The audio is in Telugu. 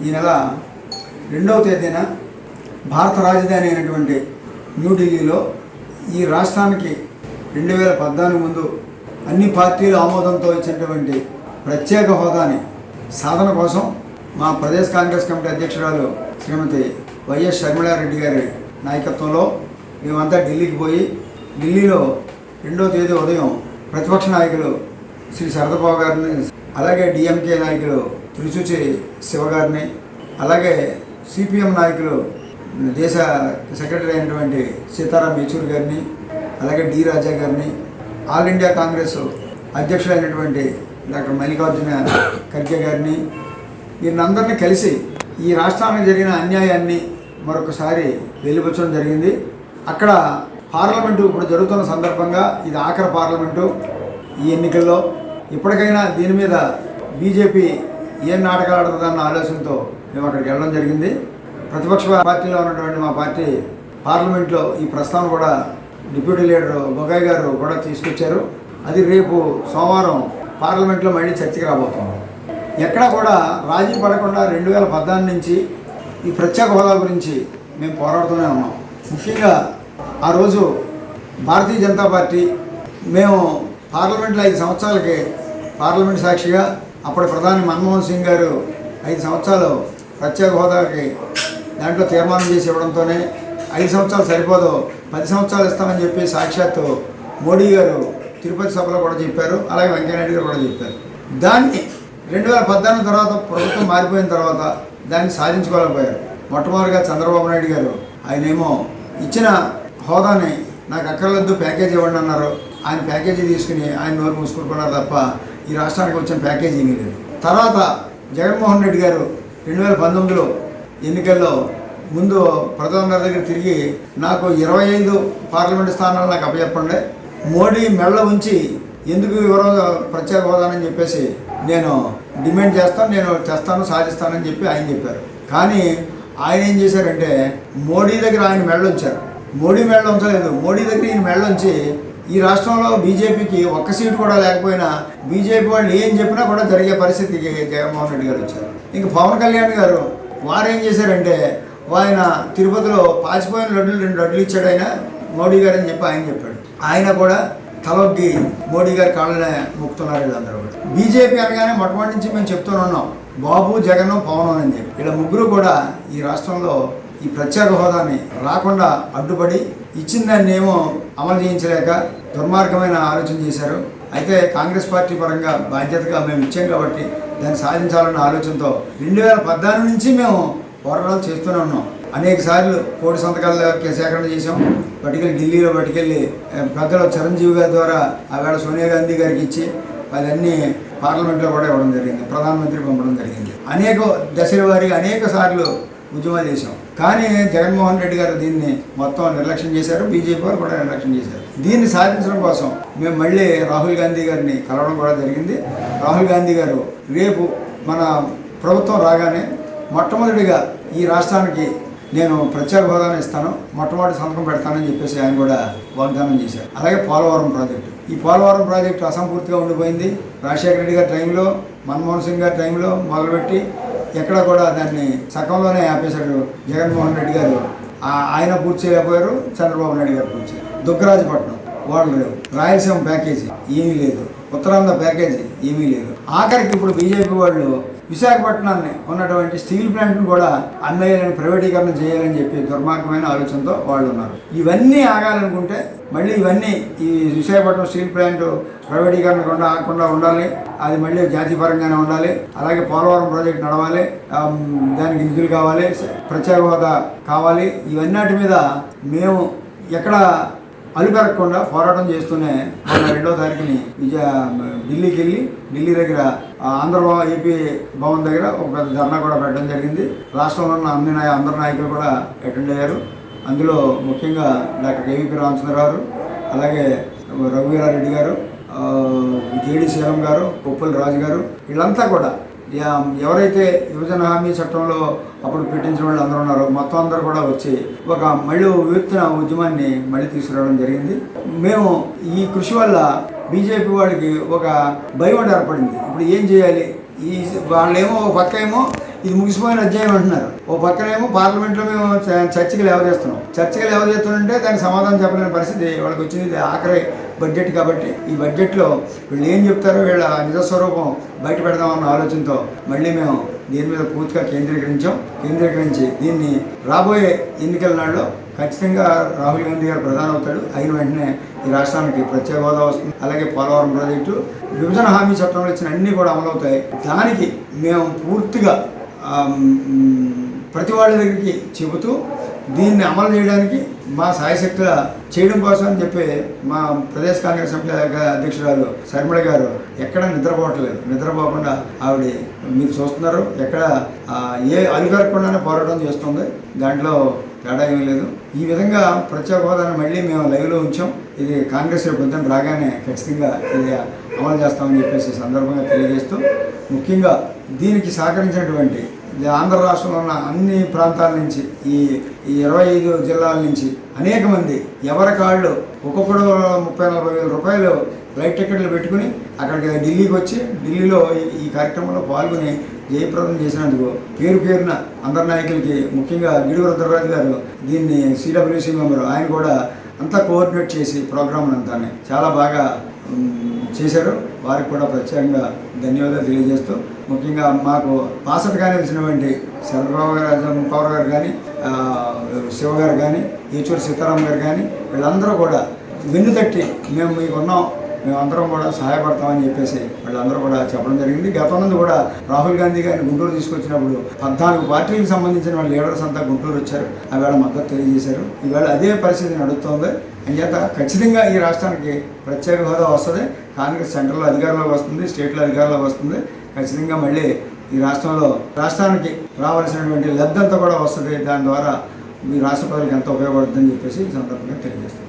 ఈ నెల రెండవ తేదీన భారత రాజధాని అయినటువంటి న్యూఢిల్లీలో ఈ రాష్ట్రానికి రెండు వేల పద్నాలుగు ముందు అన్ని పార్టీలు ఆమోదంతో ఇచ్చినటువంటి ప్రత్యేక హోదాని సాధన కోసం మా ప్రదేశ్ కాంగ్రెస్ కమిటీ అధ్యక్షురాలు శ్రీమతి వైఎస్ షర్మిళారెడ్డి గారి నాయకత్వంలో మేమంతా ఢిల్లీకి పోయి ఢిల్లీలో రెండో తేదీ ఉదయం ప్రతిపక్ష నాయకులు శ్రీ శరదబాబు గారిని అలాగే డిఎంకే నాయకులు త్రిశూచి శివ గారిని అలాగే సిపిఎం నాయకులు దేశ సెక్రటరీ అయినటువంటి సీతారాం యేచూరి గారిని అలాగే డి రాజా గారిని ఆల్ ఇండియా కాంగ్రెస్ అధ్యక్షుడైనటువంటి డాక్టర్ మల్లికార్జున ఖర్గే గారిని వీరినందరినీ కలిసి ఈ రాష్ట్రానికి జరిగిన అన్యాయాన్ని మరొకసారి వెలిపించడం జరిగింది. అక్కడ పార్లమెంటు ఇప్పుడు జరుగుతున్న సందర్భంగా ఇది ఆఖరి పార్లమెంటు ఈ ఎన్నికల్లో. ఇప్పటికైనా దీని మీద బీజేపీ ఏం నాటకాలు ఆడుతుందన్న ఆలోచనతో మేము అక్కడికి వెళ్ళడం జరిగింది. ప్రతిపక్ష పార్టీలో ఉన్నటువంటి మా పార్టీ పార్లమెంట్లో ఈ ప్రస్తావన కూడా డిప్యూటీ లీడర్ గొగాయ్ గారు కూడా తీసుకొచ్చారు. అది రేపు సోమవారం పార్లమెంట్లో మళ్ళీ చర్చకి రాబోతున్నాం. ఎక్కడా కూడా రాజీ పడకుండా రెండు వేల పద్నాలుగు నుంచి ఈ ప్రత్యేక హోదా గురించి మేము పోరాడుతూనే ఉన్నాం. ముఖ్యంగా ఆ రోజు భారతీయ జనతా పార్టీ మేము పార్లమెంట్లో ఐదు సంవత్సరాలకి పార్లమెంట్ సాక్షిగా అప్పటి ప్రధాని మన్మోహన్ సింగ్ గారు ఐదు సంవత్సరాలు ప్రత్యేక హోదాకి దాంట్లో తీర్మానం చేసి ఇవ్వడంతోనే ఐదు సంవత్సరాలు సరిపోదు పది సంవత్సరాలు ఇస్తామని చెప్పి సాక్షాత్తు మోడీ గారు తిరుపతి సభలో కూడా చెప్పారు అలాగే వెంకయ్యనాయుడు గారు కూడా చెప్పారు. దాన్ని రెండు వేల పద్నాలుగు తర్వాత ప్రభుత్వం మారిపోయిన తర్వాత దాన్ని సాధించుకోలేకపోయారు. మొట్టమొదటిగా చంద్రబాబు నాయుడు గారు. ఆయనేమో ఇచ్చిన హోదాని నాకు అక్కర్లేదు ప్యాకేజీ ఇవ్వండి అన్నారు. ఆయన ప్యాకేజీ తీసుకుని ఆయన నోరు మూసుకుంటున్నారు తప్ప ఈ రాష్ట్రానికి వచ్చిన ప్యాకేజీ ఏమీ లేదు తర్వాత జగన్మోహన్ రెడ్డి గారు రెండు వేల పంతొమ్మిదిలో ఎన్నికల్లో ముందు ప్రధాని గారి దగ్గర తిరిగి నాకు ఇరవై ఐదు పార్లమెంటు స్థానాలు నాకు అప్పచెప్పండి. మోడీ మెళ్ళ ఉంచి ఎందుకు వివరం ప్రత్యేక హోదానని చెప్పేసి నేను డిమాండ్ చేస్తాను నేను తెస్తాను సాధిస్తానని చెప్పి ఆయన చెప్పారు. కానీ ఆయన ఏం చేశారంటే మోడీ దగ్గర ఆయన మెళ్ళ ఉంచారు. మోడీ మెళ్ళ ఉంచలేదు. మోడీ దగ్గర ఈయన మెళ్ళ ఉంచి ఈ రాష్ట్రంలో బీజేపీకి ఒక్క సీటు కూడా లేకపోయినా బీజేపీ వాళ్ళు ఏం చెప్పినా కూడా జరిగే పరిస్థితికి జగన్మోహన్ రెడ్డి గారు వచ్చారు. ఇంకా పవన్ కళ్యాణ్ గారు వారు ఏం చేశారంటే ఆయన తిరుపతిలో పాచిపోయిన లడ్డులు రెండు లడ్లు ఇచ్చాడు ఆయన మోడీ గారు అని చెప్పి ఆయన చెప్పాడు. ఆయన కూడా తలొగ్గి మోడీ గారి కాళ్ళనే మొక్కుతున్నారు వీళ్ళందరూ కూడా. బీజేపీ అనగానే మొట్టమొదటి నుంచి మేము చెప్తూనే ఉన్నాం బాబు జగన్ పవన్ అని చెప్పి. వీళ్ళ ముగ్గురు కూడా ఈ రాష్ట్రంలో ఈ ప్రత్యేక హోదాని రాకుండా అడ్డుపడి ఇచ్చిన దాన్ని ఏమో అమలు చేయించలేక దుర్మార్గమైన ఆలోచన చేశారు. అయితే కాంగ్రెస్ పార్టీ పరంగా బాధ్యతగా మేము ఇచ్చాం కాబట్టి దాన్ని సాధించాలన్న ఆలోచనతో రెండు వేల పద్నాలుగు నుంచి మేము పోరాటాలు చేస్తూనే ఉన్నాం. అనేక సార్లు కోటి సంతకాల సేకరణ చేసాం పట్టుకెళ్ళి ఢిల్లీలో పట్టుకెళ్ళి పెద్దలు చిరంజీవి గారి ద్వారా ఆవేళ సోనియా గాంధీ గారికి ఇచ్చి అవన్నీ పార్లమెంట్లో కూడా ఇవ్వడం జరిగింది ప్రధానమంత్రి పంపడం జరిగింది. అనేక దశల వారీగా అనేక సార్లు ఉద్యమాలు చేశాం. కానీ జగన్మోహన్ రెడ్డి గారు దీన్ని మొత్తం నిర్లక్ష్యం చేశారు బీజేపీ వారు కూడా నిర్లక్ష్యం చేశారు. దీన్ని సాధించడం కోసం మేము మళ్ళీ రాహుల్ గాంధీ గారిని కలవడం కూడా జరిగింది. రాహుల్ గాంధీ గారు రేపు మన ప్రభుత్వం రాగానే మొట్టమొదటిగా ఈ రాష్ట్రానికి నేను ప్రత్యేక హోదాను ఇస్తాను మొట్టమొదటి సంతకం పెడతానని చెప్పేసి ఆయన కూడా వాగ్దానం చేశారు. అలాగే పోలవరం ప్రాజెక్టు. ఈ పోలవరం ప్రాజెక్టు అసంపూర్తిగా ఉండిపోయింది. రాజశేఖర రెడ్డి గారి టైంలో మన్మోహన్ సింగ్ గారి టైంలో మొదలుపెట్టి ఎక్కడ కూడా దాన్ని సగంలోనే ఆపేశాడు జగన్మోహన్ రెడ్డి గారు. ఆ- ఆయన పూర్తి చేయలేకపోయారు చంద్రబాబు నాయుడు గారు పూర్తి చేయలేదు. దుగ్గరాజపట్నం వాళ్ళు లేవు. రాయలసీమ ప్యాకేజీ ఏమీ లేదు. ఉత్తరాంధ్ర ప్యాకేజీ ఏమీ లేదు. ఆఖరికి ఇప్పుడు బీజేపీ వాళ్ళు విశాఖపట్నాన్ని ఉన్నటువంటి స్టీల్ ప్లాంట్ను కూడా అన్నయ్యలను ప్రైవేటీకరణ చేయాలని చెప్పి దుర్మార్గమైన ఆలోచనతో వాళ్ళు ఉన్నారు. ఇవన్నీ ఆగాలనుకుంటే మళ్ళీ ఇవన్నీ ఈ విశాఖపట్నం స్టీల్ ప్లాంట్ ప్రైవేటీకరణ కూడా ఆగకుండా ఉండాలి. అది మళ్ళీ జాతీయపరంగానే ఉండాలి. అలాగే పోలవరం ప్రాజెక్ట్ నడవాలి. దానికి నిధులు కావాలి. ప్రత్యేక హోదా కావాలి. ఇవన్నీ మీద మేము ఎక్కడ అలుపెరగకుండా పోరాటం చేస్తూనే మొన్న రెండో తారీఖుని విజయ ఢిల్లీకి వెళ్ళి ఢిల్లీ దగ్గర ఆంధ్రలో ఆంధ్ర ఏపీ భవన్ దగ్గర ఒక పెద్ద ధర్నా కూడా పెట్టడం జరిగింది. రాష్ట్రంలో ఉన్న అన్ని నాయ అందరు నాయకులు కూడా అటెండ్ అయ్యారు. అందులో ముఖ్యంగా డాక్టర్ కేవీపీ రామచంద్రరావు గారు అలాగే రఘువీరారెడ్డి గారు జేడి శీలం గారు కొప్పుల రాజు గారు వీళ్ళంతా కూడా ఎవరైతే విభజన హామీ చట్టంలో అప్పుడు పెట్టించిన వాళ్ళు అందరూ ఉన్నారో మొత్తం అందరూ కూడా వచ్చి ఒక మళ్ళీ విత్తన ఉద్యమాన్ని మళ్ళీ తీసుకురావడం జరిగింది. మేము ఈ కృషి వల్ల బీజేపీ వాళ్ళకి ఒక భయం ఏర్పడింది. ఇప్పుడు ఏం చేయాలి? ఈ వాళ్ళేమో ఓ పక్క ఏమో ఇది ముగిసిపోయిన అధ్యాయం అంటున్నారు. ఓ పక్కనేమో పార్లమెంట్లో మేము చ- చర్చకి లేవదీస్తున్నాం చర్చకి లేవదీస్తుంటే దానికి సమాధానం చెప్పలేని పరిస్థితి. వాళ్ళకి వచ్చింది ఆఖరి బడ్జెట్ కాబట్టి ఈ బడ్జెట్లో వీళ్ళు ఏం చెప్తారో వీళ్ళ నిజస్వరూపం బయట పెడదామన్న ఆలోచనతో మళ్ళీ మేము దీని మీద పూర్తిగా కేంద్రీకరించాం. కేంద్రీకరించి దీన్ని రాబోయే ఎన్నికల నాడులో ఖచ్చితంగా రాహుల్ గాంధీ గారు ప్రధాని అవుతాడు. అయిన వెంటనే ఈ రాష్ట్రానికి ప్రత్యేక హోదా వస్తుంది. అలాగే పోలవరం ప్రాజెక్టు విభజన హామీ చట్టంలో ఇచ్చిన అన్ని కూడా అమలవుతాయి దానికి మేము పూర్తిగా ప్రతి వాళ్ళ దగ్గరికి చెబుతూ దీన్ని అమలు చేయడానికి మా సాయశక్తుల చేయడం కోసం అని చెప్పి మా ప్రదేశ్ కాంగ్రెస్ సమితి అధ్యక్షురాలు శర్మిళ గారు ఎక్కడ నిద్రపోవట్లేదు. నిద్రపోకుండా ఆవిడ మీరు చూస్తున్నారు. ఎక్కడ ఏ అలుగరకుండానే పోరాటం చేస్తుంది. దాంట్లో తేడా ఏమీ లేదు. ఈ విధంగా ప్రత్యేక హోదాను మళ్ళీ మేము లైవ్లో ఉంచాం. ఇది కాంగ్రెస్ రేపు రాగానే ఖచ్చితంగా ఇది అమలు చేస్తామని చెప్పేసి సందర్భంగా తెలియజేస్తూ ముఖ్యంగా దీనికి సహకరించినటువంటి ఆంధ్ర రాష్ట్రంలో ఉన్న అన్ని ప్రాంతాల నుంచి ఈ ఈ ఇరవై ఐదు జిల్లాల నుంచి అనేక మంది ఎవరి కాళ్ళు ఒక్కొక్కడు ముప్పై నలభై వేల రూపాయలు ఫ్లైట్ టికెట్లు పెట్టుకుని అక్కడికి ఢిల్లీకి వచ్చి ఢిల్లీలో ఈ- ఈ కార్యక్రమంలో పాల్గొని జయప్రదం చేసినందుకు పేరు పేరున అందరి నాయకులకి ముఖ్యంగా గిడుగు రుద్రరాజు గారు దీన్ని సిడబ్ల్యూసీ మెంబర్ ఆయన కూడా అంతా కోఆర్డినేట్ చేసి ప్రోగ్రామ్ అంతా చాలా బాగా చేశారు. వారికి కూడా ప్రత్యేకంగా ధన్యవాదాలు తెలియజేస్తూ ముఖ్యంగా మాకు పాసటగానే వచ్చినటువంటి చంద్రబాబు గారు పవర్ గారు కానీ శివ గారు కానీ ఈశ్వర్ సీతారాం గారు కానీ వీళ్ళందరూ కూడా వెన్ను తట్టి మేము మీకు ఉన్నాం మేమందరం కూడా సహాయపడతామని చెప్పేసి వాళ్ళందరూ కూడా చెప్పడం జరిగింది. గతంలో నుండి కూడా రాహుల్ గాంధీ గారిని గుంటూరు తీసుకొచ్చినప్పుడు పద్నాలుగు పార్టీలకు సంబంధించిన వాళ్ళ లీడర్స్ అంతా గుంటూరు వచ్చారు. ఆవేళ మద్దతు తెలియజేశారు. ఈవేళ అదే పరిస్థితి నడుస్తోంది. అంచేత ఖచ్చితంగా ఈ రాష్ట్రానికి ప్రత్యేక హోదా వస్తుంది. కాంగ్రెస్ సెంట్రల్ అధికారంలోకి వస్తుంది స్టేట్లో అధికారంలోకి వస్తుంది. ఖచ్చితంగా మళ్ళీ ఈ రాష్ట్రంలో రాష్ట్రానికి రావాల్సినటువంటి లబ్ధంతా కూడా వస్తుంది. దాని ద్వారా మీ రాష్ట్ర ప్రజలకు ఎంత ఉపయోగపడుతుందని చెప్పేసి ఈ సందర్భంగా తెలియజేస్తాను